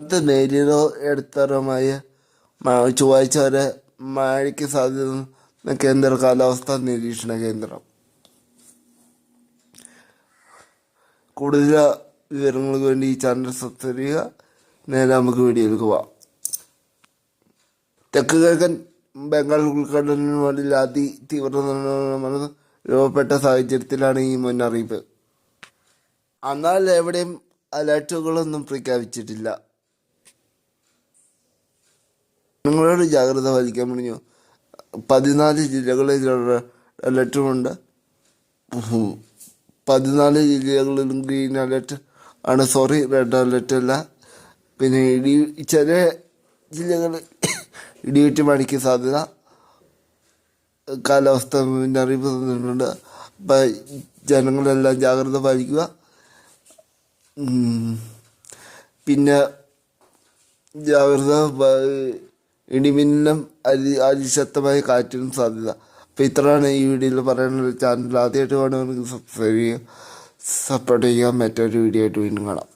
ഇത് നേരിയതോ ഇടത്തരമായ ചൊവ്വാഴ്ച വരെ മഴയ്ക്ക് സാധ്യത കേന്ദ്ര കാലാവസ്ഥാ നിരീക്ഷണ കേന്ദ്രം. കൂടുതൽ വിവരങ്ങൾക്ക് വേണ്ടി ഈ ചാനൽ സബ്സ്ക്രൈബ് ചെയ്യുക. നേരെ നമുക്ക് വീഡിയോയിലേക്ക് പോവാം. തെക്ക് കിഴക്കൻ ബംഗാൾ ഉൾക്കടലിനുമായി അതി തീവ്ര രൂപപ്പെട്ട സാഹചര്യത്തിലാണ് ഈ മുന്നറിയിപ്പ്. എന്നാൽ എവിടെയും അലർട്ടുകളൊന്നും പ്രഖ്യാപിച്ചിട്ടില്ല. നിങ്ങളോട് ജാഗ്രത പാലിക്കാൻ പറഞ്ഞു. പതിനാല് ജില്ലകളിൽ അലർട്ടുമുണ്ട്. പതിനാല് ജില്ലകളിലും ഗ്രീൻ അലർട്ട് ആണ്. സോറി റെഡ് അലർട്ട് അല്ല. പിന്നെ ഇടി ചില ജില്ലകളിൽ ഇടിവെട്ട് മണിക്ക് സാധ്യത. കാലാവസ്ഥ മുന്നറിയിപ്പ് തന്നിട്ടുണ്ട്. അപ്പം ജനങ്ങളെല്ലാം ജാഗ്രത പാലിക്കുക. പിന്നെ ജാഗ്രത ഇടിമിന്നലും അതി അതിശക്തമായ കാറ്റിനും സാധ്യത. അപ്പം ഇത്രയാണ് ഈ വീഡിയോയിൽ പറയാനുള്ള ചാനൽ ആദ്യമായിട്ട് വേണമെങ്കിൽ സബ്സ്ക്രൈബ് ചെയ്യുക സപ്പോർട്ട് ചെയ്യുക. മറ്റൊരു വീഡിയോ ആയിട്ട് വീണ്ടും കാണാം.